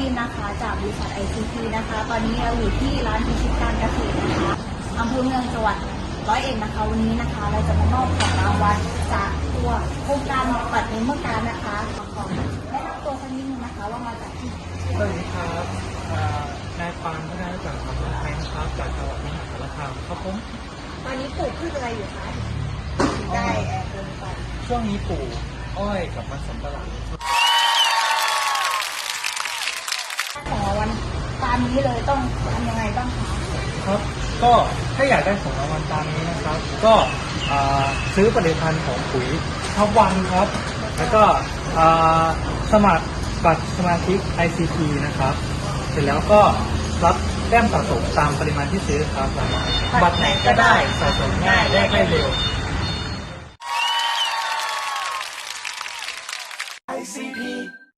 บริษัท ICT นะคะ ตอนนี้เราอยู่ที่ร้านพิชิตการเกษตรนะคะอำเภอเมืองจังหวัดร้อยเอ็ดนะคะ วันนี้นะคะ เราจะมามอบของรางวัลจากตัวโครงการปัดในเมื่อการนะคะขอแนะนำตัวสักนิดนึงนะคะว่ามาจากที่ไหนสวัสดีครับเอ่อนายปานพัฒนาจากคำเมืองไทยนะครับจากจังหวัดมหาสารคามครับผมตอนนี้ปลูกพืชอะไรอยู่คะถึงได้แอบเดินไปช่วงนี้ปลูกอ้อยกับมันสำปะหลัง นี้เลยต้องทำยังไงบ้างคะครับก็ถ้าอยากได้ของรางวัลตามนี้นะครับ ก็ซื้อผลิตภัณฑ์ของปุ๋ยท็อปวันครับ แล้วก็สมัครบัตรสมาชิก ICT นะครับ เสร็จแล้วก็รับแต้มสะสมตามปริมาณที่ซื้อครับ บัตรไหนก็ได้สะสมง่ายแลกได้เร็ว ICP